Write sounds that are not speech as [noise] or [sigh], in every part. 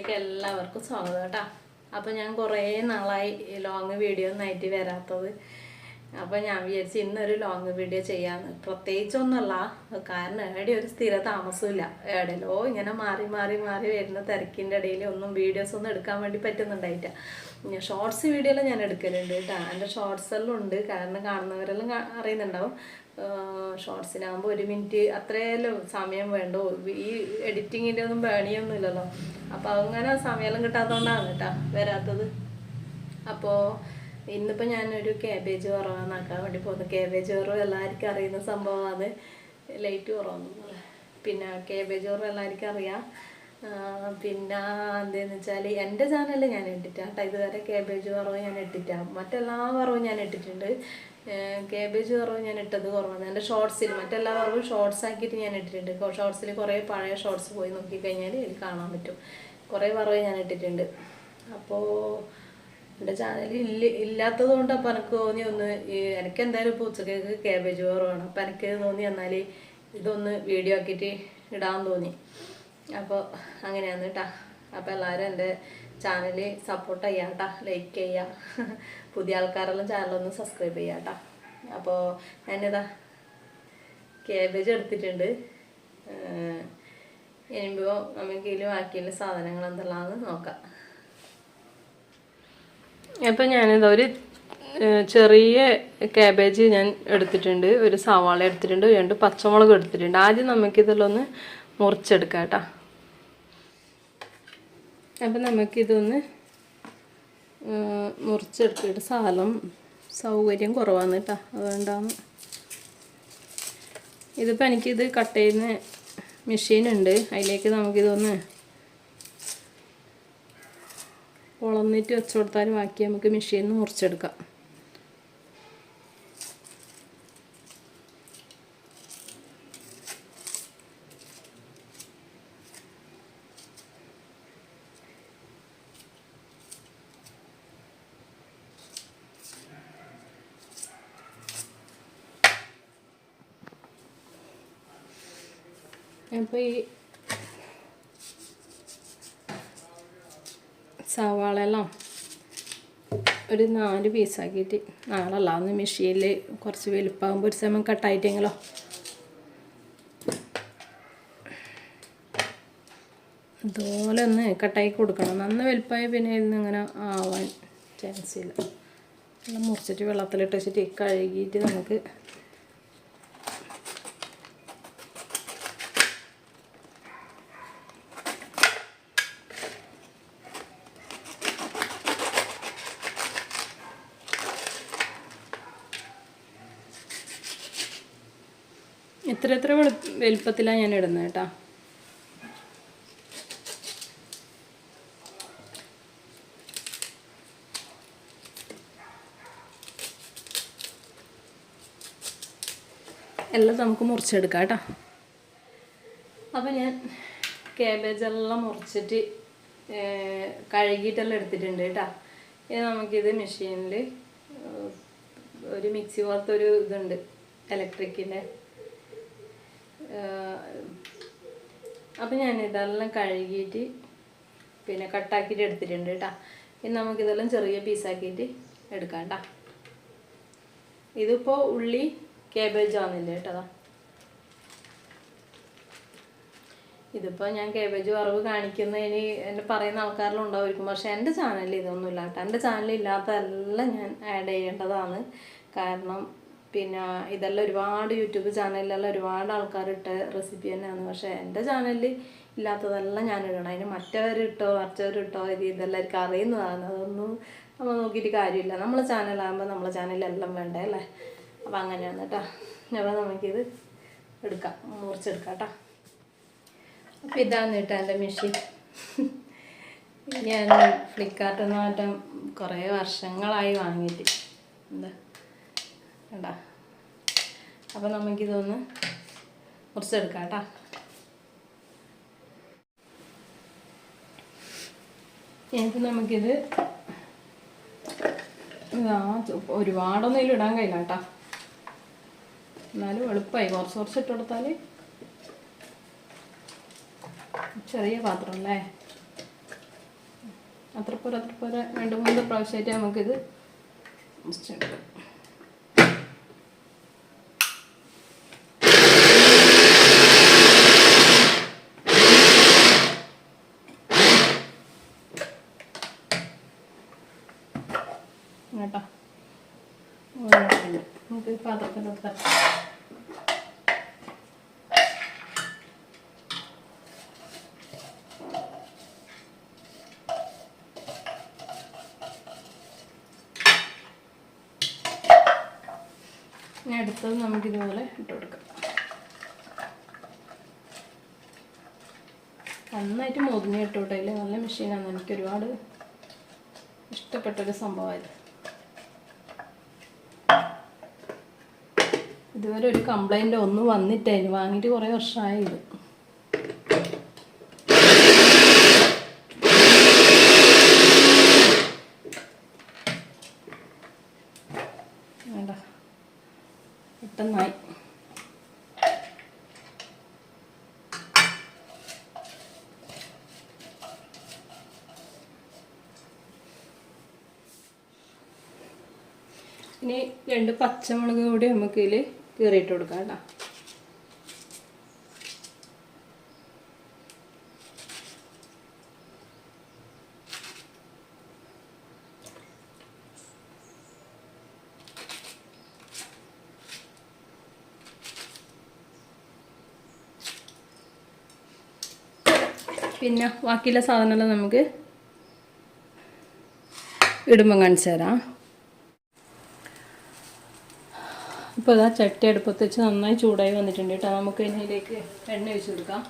വീഡിയോയിലേക്ക് എല്ലാവർക്കും സ്വാഗതം കേട്ടോ. അപ്പോൾ ഞാൻ കുറേ നാളായി ലോങ് വീഡിയോ ഒന്നായിട്ട് വരാത്തത്. അപ്പോൾ ഞാൻ വിചാരിച്ചു ഇന്നൊരു ലോങ് വീഡിയോ ചെയ്യാന്ന്. പ്രത്യേകിച്ചൊന്നുമല്ല. കാരണം എവിടെ ഒരു സ്ഥിര താമസമില്ല എവിടെയല്ലോ ഇങ്ങനെ മാറി മാറി മാറി വരുന്ന തിരക്കിന്റെ ഇടയിൽ ഒന്നും വീഡിയോസ് ഒന്നും എടുക്കാൻ വേണ്ടി പറ്റുന്നുണ്ടായിട്ട ഷോർട്സ് വീഡിയോയിൽ ഞാൻ എടുക്കലുണ്ട് കേട്ടോ. എന്റെ ഷോർട്സ് എല്ലാം ഉണ്ട്. കാരണം കാണുന്നവരെല്ലാം അറിയുന്നുണ്ടാവും. ഷോർട്സിനാകുമ്പോൾ ഒരു മിനിറ്റ് അത്രയല്ലോ സമയം വേണ്ടോ. ഈ എഡിറ്റിങ്ങിന്റെ ഒന്നും പണിയൊന്നും ഇല്ലല്ലോ. അപ്പോൾ അങ്ങനെ സമയമെല്ലാം കിട്ടാത്തതുകൊണ്ടാണ് കേട്ടോ വരാത്തത്. അപ്പോൾ ഇന്നിപ്പോൾ ഞാനൊരു കാബേജ് കുറവാന്നാക്കാൻ വേണ്ടി പോകുന്നു കാബേജ് കുറവ് എല്ലാവർക്കും അറിയുന്ന സംഭവമാണ്. ലൈറ്റ് കുറവൊന്നും പിന്നെ കാബേജ് കുറവ് എല്ലാവർക്കും അറിയാം. പിന്നെ എന്താന്ന് വെച്ചാൽ എന്റെ ചാനലിൽ ഞാൻ ഇട്ടിട്ടാണ് കേട്ടോ ഇതുവരെ കാബേജ് കുറവ് ഞാൻ ഇട്ടിട്ടാണ് മറ്റെല്ലാ കുറവും ഞാൻ ഇട്ടിട്ടുണ്ട്. കേബേജ് കുറവ് ഞാൻ ഇട്ടത് കുറവാണ്. എന്റെ ഷോർട്സിൽ മറ്റെല്ലാ കുറവും ഷോർട്സ് ആക്കിയിട്ട് ഞാൻ ഇട്ടിട്ടുണ്ട്. ഷോർട്സിൽ കുറേ പഴയ ഷോർട്സ് പോയി നോക്കിക്കഴിഞ്ഞാൽ എനിക്ക് കാണാൻ പറ്റും. കുറേ കുറവ് ഞാൻ ഇട്ടിട്ടുണ്ട്. അപ്പോൾ എന്റെ ചാനൽ ഇല്ല ഇല്ലാത്തത് കൊണ്ട് അപ്പം എനിക്ക് തോന്നി ഒന്ന് എനിക്ക് എന്തായാലും ഇപ്പോൾ ഉച്ചക്കേക്ക് കാബേജ് വേണം അപ്പം എനിക്ക് തോന്നി എന്നാൽ ഇതൊന്ന് വീഡിയോ ആക്കിയിട്ട് ഇടാൻ തോന്നി. അപ്പോൾ അങ്ങനെയാണ് കേട്ടോ അപ്പോൾ എല്ലാവരും എന്റെ ചാനൽ സപ്പോർട്ട് ചെയ്യാം കേട്ടോ ലൈക്ക് ചെയ്യുക [laughs] പുതിയ ആൾക്കാരെല്ലാം ചാനലൊന്ന് സബ്സ്ക്രൈബ് ചെയ്യാം കേട്ടോ അപ്പോൾ ഞാനിതാ കാബേജ് എടുത്തിട്ടുണ്ട്. ഇനിയിപ്പോൾ നമുക്ക് ഇതിൽ ബാക്കിയുള്ള സാധനങ്ങൾ എന്തെല്ലാമെന്ന് നോക്കാം. അപ്പം ഞാനിത് ഒരു ചെറിയ കാബേജ് ഞാൻ എടുത്തിട്ടുണ്ട്. ഒരു സവാള എടുത്തിട്ടുണ്ട്. രണ്ട് പച്ചമുളക് എടുത്തിട്ടുണ്ട്. ആദ്യം നമുക്കിതിലൊന്ന് മുറിച്ചെടുക്കാം കേട്ടോ അപ്പം നമുക്കിതൊന്ന് മുറിച്ചെടുത്തിട്ട് സാലം സൗകര്യം കുറവാണ് കേട്ടോ. അതുകൊണ്ടാണ്. ഇതിപ്പോൾ എനിക്കിത് കട്ട് ചെയ്യുന്ന മെഷീനുണ്ട്. അതിലേക്ക് നമുക്കിതൊന്ന് പൊളന്നിട്ട് വെച്ച് കൊടുത്താൽ ബാക്കി നമുക്ക് മെഷീനിൽ നിന്ന് മുറിച്ചെടുക്കാം. അപ്പോൾ ഈ സവാളെല്ലാം ഒരു നാല് പീസാക്കിയിട്ട് നാളല്ല അന്ന് മെഷീനിൽ കുറച്ച് വലുപ്പമാകുമ്പോൾ ഒരു സമയം കട്ടായിട്ടെങ്കിലോ ഇതുപോലെ ഒന്ന് കട്ടായി കൊടുക്കണം. നന്ന് വലുപ്പായ പിന്നെ ഇരുന്ന് ഇങ്ങനെ ആവാൻ ചാൻസ് ഇല്ല. എല്ലാം മുറിച്ചിട്ട് വെള്ളത്തിലിട്ട് വെച്ചിട്ട് കഴുകിയിട്ട് നമുക്ക് എത്ര എത്ര വലുപ്പത്തിലാണ് ഞാൻ ഇടുന്നത് കേട്ടോ എല്ലാം നമുക്ക് മുറിച്ചെടുക്കാം കേട്ടോ അപ്പോൾ ഞാൻ എല്ലാം മുറിച്ചിട്ട് കഴുകിയിട്ടെല്ലാം എടുത്തിട്ടുണ്ട് കേട്ടോ ഇനി നമുക്കിത് മെഷീനിൽ ഒരു മിക്സി പോലത്തെ ഒരു ഇതുണ്ട് ഇലക്ട്രിക്കിന്റെ അപ്പം ഞാൻ ഇതെല്ലാം കഴുകിയിട്ട് പിന്നെ കട്ടാക്കിയിട്ട് എടുത്തിട്ടുണ്ട് കേട്ടോ. ഇനി നമുക്കിതെല്ലാം ചെറിയ പീസാക്കിയിട്ട് എടുക്കാം കേട്ടോ. ഇതിപ്പോൾ ഉള്ളി കേബേജ് ആവുന്നില്ല കേട്ടോ ഇതിപ്പോൾ ഞാൻ കേബേജ് വറവ് കാണിക്കുന്ന കാണിക്കുന്നതിന് എന്നെ പറയുന്ന ആൾക്കാരിലും ഉണ്ടാവും പക്ഷേ എന്റെ ചാനലിൽ ഇതൊന്നുമില്ല കേട്ടോ. എന്റെ ചാനലിൽ ഇല്ലാത്തതെല്ലാം ഞാൻ ആഡ് ചെയ്യേണ്ടതാണ്. കാരണം പിന്നെ ഇതെല്ലാം ഒരുപാട് യൂട്യൂബ് ചാനലിലെല്ലാം ഒരുപാട് ആൾക്കാർ ഇട്ട റെസിപ്പി തന്നെയാണ്. പക്ഷേ എന്റെ ചാനലിൽ ഇല്ലാത്തതെല്ലാം ഞാൻ ഇടണം. അതിന് മറ്റവരിട്ടോ മറ്റവരിട്ടോ ഇത് ഇതെല്ലാവർക്കും അറിയുന്നതാണ്. അതൊന്നും നമ്മൾ നോക്കിയിട്ട് കാര്യമില്ല. നമ്മളെ ചാനലാകുമ്പോൾ നമ്മളെ ചാനലിലെല്ലാം വേണ്ടേ അല്ലേ? അപ്പം അങ്ങനെയാണ് കേട്ടോ. അപ്പോൾ നമുക്കിത് എടുക്കാം. മുറിച്ചെടുക്കാം കേട്ടോ. അപ്പോൾ ഇതാണ് കേട്ടോ എന്റെ മെഷീൻ ഞാൻ ഫ്ലിപ്കാർട്ടിൽ നിന്ന് മാറ്റം കുറേ വർഷങ്ങളായി വാങ്ങിയിട്ട്. എന്താ? കണ്ടാ? അപ്പോൾ നമുക്കിതൊന്ന് മുറിച്ചെടുക്കാം കേട്ടോ. എന്നിട്ട് നമുക്കിത് ഇതാ ഒരുപാടൊന്നും ഇതിൽ ഇടാൻ കഴിയില്ല കേട്ടോ. എന്നാലും എളുപ്പമായി കുറച്ച് കുറച്ച് ഇട്ട് കൊടുത്താൽ ചെറിയ പാത്രം അല്ലേ? അത്ര പോരെ അത്ര പോരെ രണ്ട് മൂന്ന് പ്രാവശ്യമായിട്ട് നമുക്കിത് മുറിച്ചെടുക്കാം. കേട്ടോ. നമുക്ക് പാത്രത്തിലെടുത്താം അടുത്തത് നമുക്ക് ഇതുപോലെ ഇട്ട് കൊടുക്കാം. നന്നായിട്ട് മുതിഞ്ഞിട്ടോട്ടെ വിട്ടതിൽ നല്ല മെഷീനാണ് എനിക്ക് ഒരുപാട് ഇഷ്ടപ്പെട്ടൊരു സംഭവമായത്. ഇതുവരെ ഒരു കംപ്ലൈന്റ് ഒന്നും വന്നിട്ടായിരുന്നു വാങ്ങിയിട്ട് കുറേ വർഷമായി ഇത്. പെട്ടെന്നായി. ഇനി രണ്ട് പച്ചമുളക് കൂടി നമുക്ക് കീറിയിട്ട് കൊടുക്കാം കേട്ടോ. പിന്നെ ബാക്കിയുള്ള സാധനമെല്ലാം നമുക്ക് ഇടുമ്പം കാണിച്ചു തരാം. ഇപ്പോൾ ഇതാ ചട്ടി അടുപ്പത്ത് വെച്ച് നന്നായി ചൂടായി വന്നിട്ടുണ്ട് കേട്ടോ. നമുക്ക് ഇതിലേക്ക് എണ്ണ ഒഴിച്ച് കൊടുക്കാം.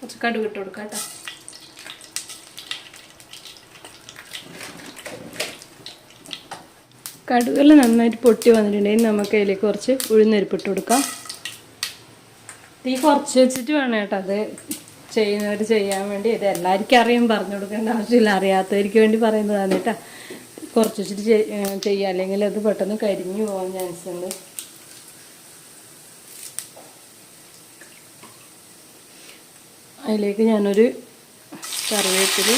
കുറച്ച് കടുക് ഇട്ട് കൊടുക്കാം കേട്ടോ. കടുകെല്ലാം നന്നായിട്ട് പൊട്ടി വന്നിട്ടുണ്ടെങ്കിൽ നമുക്ക് അതിലേക്ക് കുറച്ച് ഉഴുന്നരിപ്പിട്ട് കൊടുക്കാം. തീ കുറച്ച് വെച്ചിട്ട് വേണം കേട്ടോ അത് ചെയ്യുന്നവർ ചെയ്യാൻ വേണ്ടി. ഇത് എല്ലാവർക്കും അറിയാൻ പറഞ്ഞു കൊടുക്കേണ്ട ആവശ്യമില്ല. അറിയാത്തവർക്ക് വേണ്ടി പറയുന്നതാണ് കേട്ടോ. കുറച്ച് വെച്ചിട്ട് ചെയ്യുക ചെയ്യാം. അല്ലെങ്കിൽ അത് പെട്ടെന്ന് കരിഞ്ഞു പോകാൻ ചാൻസ് ഉണ്ട്. അതിലേക്ക് ഞാനൊരു കറിവേപ്പിൽ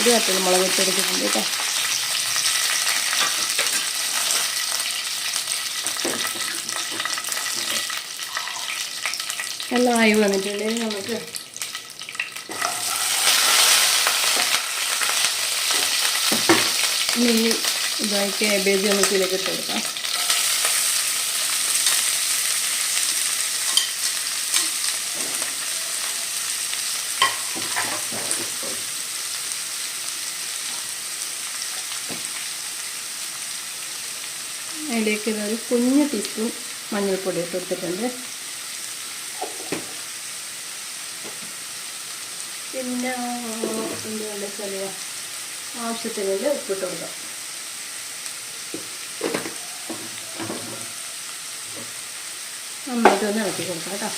ഒരു കട്ടൽ മുളക് ഇട്ടെടുത്തിട്ടുണ്ട് കേട്ടോ. എല്ലാം ആയി വന്നിട്ടുണ്ടെങ്കിൽ നമുക്ക് ഇനി ഇതായി കാബേജ് നമുക്ക് ഇതിലേക്ക് ഇട്ട് കൊടുക്കാം. അതിലേക്ക് ഇതൊരു കുഞ്ഞ് ടീസ്പൂൺ മഞ്ഞൾപ്പൊടി ഇട്ട് കൊടുത്തിട്ടുണ്ട്. പിന്നെ എന്തുകൊണ്ട് ചെറിയ ആവശ്യത്തിനുള്ള ഉപ്പിട്ട് കൊടുക്കാം. നന്നായിട്ട് ഒന്ന് ഇളക്കി കൊടുക്കാം കേട്ടോ.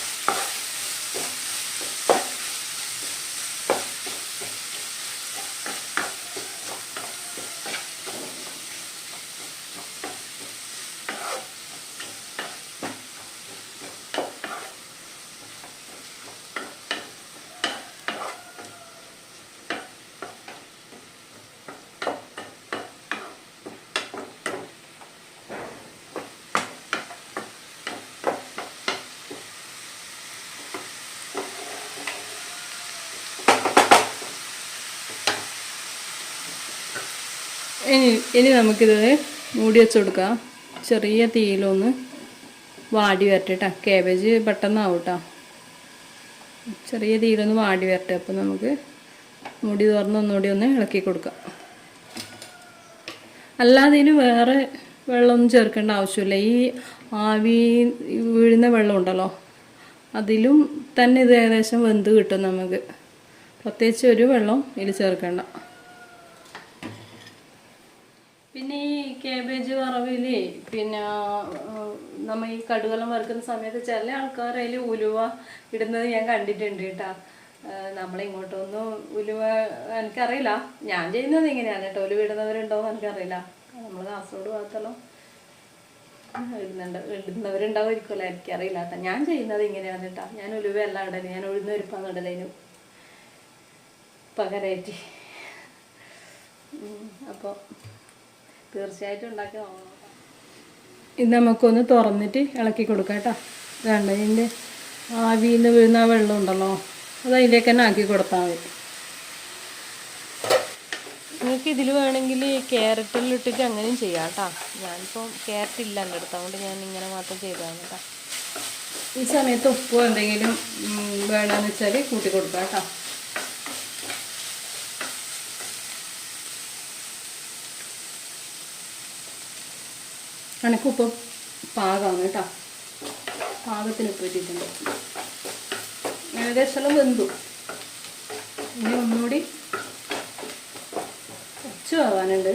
ഇനി ഇനി നമുക്കിത് മൂടി വെച്ച് കൊടുക്കാം. ചെറിയ തീയിലൊന്ന് വാടി വരട്ടെ കാബേജ് പെട്ടെന്നാവും കേട്ടോ ചെറിയ തീയിലൊന്ന് വാടി വരട്ടെ. അപ്പോൾ നമുക്ക് മുടി തുറന്ന് ഒന്നുകൂടി ഒന്ന് ഇളക്കി കൊടുക്കാം. അല്ലാതെ ഇതിന് വേറെ വെള്ളമൊന്നും ചേർക്കേണ്ട ആവശ്യമില്ല. ഈ ആവി വീഴുന്ന വെള്ളം ഉണ്ടല്ലോ അതിലും തന്നെ ഇത് ഏകദേശം വെന്ത് കിട്ടും നമുക്ക്. പ്രത്യേകിച്ച് ഒരു വെള്ളം ഇതിൽ ചേർക്കേണ്ട. പിന്നെ ഈ കാബേജ് വറവിൽ പിന്നെ നമ്മ ഈ കടുകെല്ലാം വറുക്കുന്ന സമയത്ത് ചില ആൾക്കാർ അതിൽ ഉലുവ ഇടുന്നത് ഞാൻ കണ്ടിട്ടുണ്ട് കേട്ടോ. നമ്മളിങ്ങോട്ടൊന്നും ഉലുവ എനിക്കറിയില്ല. ഞാൻ ചെയ്യുന്നത് ഇങ്ങനെയാണ് കേട്ടോ. ഉലുവ ഇടുന്നവരുണ്ടോ എന്ന് എനിക്കറിയില്ല. നമ്മൾ കാസർഗോഡ് ഭാഗത്തെല്ലാം ഇടുന്നുണ്ട്. ഇടുന്നവരുണ്ടാവുമായിരിക്കുമല്ലോ. എനിക്കറിയില്ല ഞാൻ ചെയ്യുന്നത് ഇങ്ങനെയാണ് കേട്ടോ. ഞാൻ ഉലുവ എല്ലാം ഇടൽ. ഞാൻ ഉഴുന്ന് ഒരുപ്പാന്ന് ഇടലേനു പകരമായിട്ട് അപ്പോൾ തീർച്ചയായിട്ടും ഉണ്ടാക്കി ഇത് നമുക്കൊന്ന് തുറന്നിട്ട് ഇളക്കി കൊടുക്കാം കേട്ടോ. വേണ്ട ഇതിന്റെ ആവിയിൽ നിന്ന് വീഴുന്ന വെള്ളം ഉണ്ടല്ലോ അത് അതിലേക്ക് തന്നെ ആക്കി കൊടുത്താൽ മതി. നിങ്ങൾക്ക് ഇതിൽ വേണമെങ്കിൽ ക്യാരറ്റിലിട്ടിട്ട് ഇട്ടിട്ട് അങ്ങനെയും ചെയ്യാം കേട്ടോ. ഞാനിപ്പോൾ ക്യാരറ്റ് ഇല്ല എന്റെ അടുത്ത് അതുകൊണ്ട് ഞാൻ ഇങ്ങനെ മാത്രം ചെയ്തതാണ് കേട്ടോ. ഈ സമയത്ത് ഉപ്പോ എന്തെങ്കിലും വേണമെന്ന് വെച്ചാൽ കൂട്ടി കൊടുക്കാം കേട്ടോ. കണക്കുപ്പ് പാകമാണ് കേട്ടോ. പാകത്തിന് ഉപ്പ് ഇട്ടിട്ടുണ്ട് ഏകദേശം വെന്തു. ഇനി ഒന്നുകൂടി ഒച്ച വേവാനുണ്ട്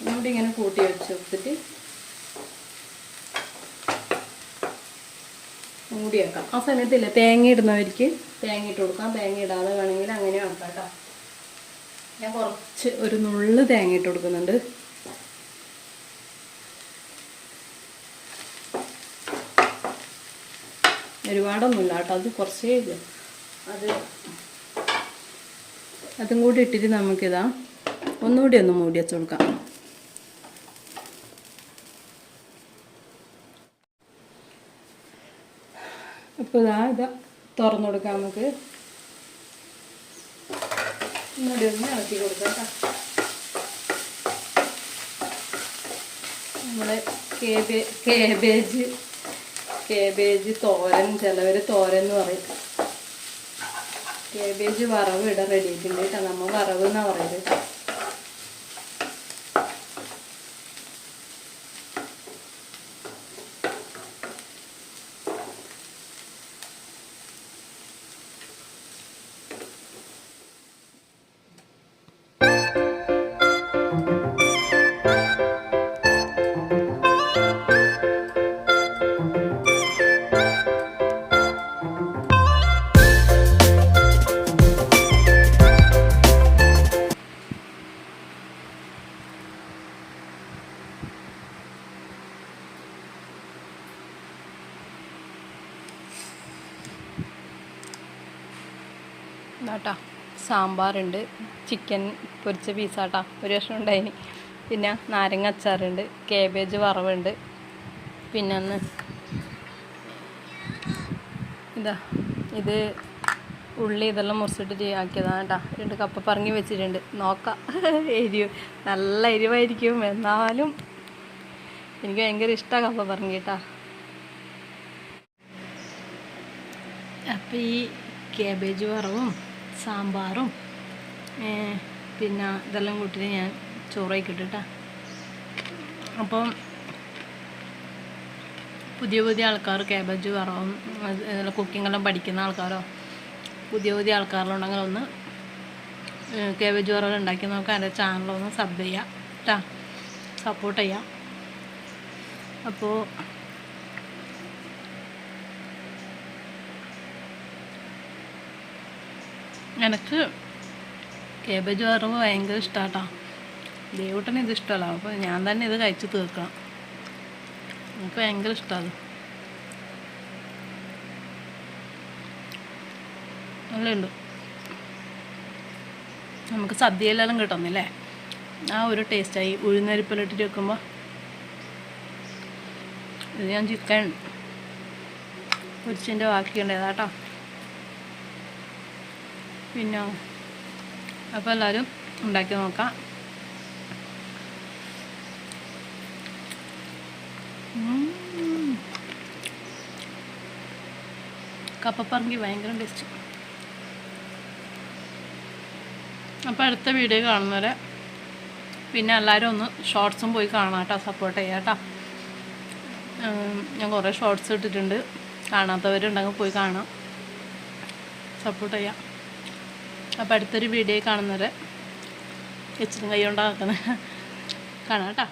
ഒന്നുകൂടി ഇങ്ങനെ കൂട്ടി വെച്ച് വെച്ചിട്ട് മൂടി വെക്കാം. ആ സമയത്തില്ല തേങ്ങ ഇടുന്നവർക്ക് തേങ്ങ ഇട്ട് കൊടുക്കാം. തേങ്ങ ഇടാതെ വേണമെങ്കിൽ അങ്ങനെ ആക്കാം കേട്ടോ. ഞാൻ കുറച്ച് ഒരു നുള്ളു തേങ്ങ ഇട്ട് കൊടുക്കുന്നുണ്ട്. ഒരുപാടൊന്നുമില്ല കേട്ടോ. അത് കുറച്ചേ ഇല്ല? അത്. അതും കൂടി ഇട്ടിട്ട് നമുക്കിതാ ഒന്നുകൂടി ഒന്ന് മൂടി വെച്ച് കൊടുക്കാം. അപ്പോൾ ഇതാ ഇതാ തുറന്നു കൊടുക്കാം നമുക്ക്. ഒന്നുകൂടി ഒന്ന് ഇളക്കി കൊടുക്കാം കേട്ടോ. നമ്മൾ കേബേ കേബേജ് കേബേജ് തോരൻ ചിലവർ തോരൻ എന്ന് പറയും. കേബേജ് വറവ് ഇടാൻ റെഡി ആയിട്ടുണ്ട് കേട്ടോ. നമ്മൾ വറവ് എന്നാണ് പറയുന്നത് ഇതാട്ടാ. സാമ്പാറുണ്ട് ചിക്കൻ പൊരിച്ച പീസാട്ടാ ഒരു കഷ്ണം ഉണ്ടായിന്. പിന്നെ നാരങ്ങ അച്ചാറുണ്ട് കേബേജ് വറവുണ്ട്. പിന്നെ ഒന്ന് ഇതാ ഇത് ഉള്ളി ഇതെല്ലാം മുറിച്ചിട്ട് ആക്കിയതാണ് കേട്ടോ. രണ്ട് കപ്പ പറങ്ങി വെച്ചിട്ടുണ്ട്. നോക്കാം. എരിവ് നല്ല എരിവായിരിക്കും. എന്നാലും എനിക്ക് ഭയങ്കര ഇഷ്ടമാണ് കപ്പ പറങ്ങി കേട്ടാ. അപ്പോൾ ഈ കേബേജ് വറവും സാമ്പാറും പിന്നെ ഇതെല്ലാം കൂട്ടിയിട്ട് ഞാൻ ചോറാക്കി ഇട്ടിട്ടാ. അപ്പം പുതിയ പുതിയ ആൾക്കാർ കേബേജ് വറവും കുക്കിംഗ് എല്ലാം പഠിക്കുന്ന ആൾക്കാരോ പുതിയ പുതിയ ആൾക്കാരിലുണ്ടെങ്കിൽ ഒന്ന് കേബേജ് വറവ് ഉണ്ടാക്കി നോക്കാം എന്റെ ചാനലൊന്ന് സബ് ചെയ്യാം കേട്ടാ സപ്പോർട്ട് ചെയ്യാം. അപ്പോൾ എനിക്ക് കേബേജ് വറവ് ഭയങ്കര ഇഷ്ടമാട്ടോ ദേവൂട്ടന് ഇത് ഇഷ്ടമല്ല അപ്പോൾ ഞാൻ തന്നെ ഇത് കഴിച്ച് തീർക്കണം. എനിക്ക് ഭയങ്കര ഇഷ്ടമാണ് നല്ലുണ്ട് നമുക്ക് സദ്യയിലെല്ലാം കിട്ടുന്നില്ലേ? ആ ഒരു ടേസ്റ്റായി ഉഴുന്നരിപ്പിലിട്ടിട്ട് വെക്കുമ്പോൾ ഇത് ഞാൻ ചിക്കൻ പൊരിച്ചതിന്റെ ബാക്കിയുണ്ടേതാട്ടോ പിന്നെ അപ്പോൾ എല്ലാവരും ഉണ്ടാക്കി നോക്കാം. കപ്പപ്പറങ്കി ഭയങ്കര ടേസ്റ്റ് അപ്പോൾ അടുത്ത വീഡിയോ കാണുന്നവരെ പിന്നെ എല്ലാവരും ഒന്ന് ഷോർട്സും പോയി കാണാം കേട്ടോ സപ്പോർട്ട് ചെയ്യാം കേട്ടോ ഞാൻ കുറേ ഷോർട്സ് ഇട്ടിട്ടുണ്ട്. കാണാത്തവരുണ്ടെങ്കിൽ പോയി കാണാം. സപ്പോർട്ട് ചെയ്യാം. അപ്പോൾ അടുത്തൊരു വീഡിയോ കാണുന്നവരെ എച്ചിനും കൈ കൊണ്ടാക്കുന്നത് കാണാം കേട്ടോ.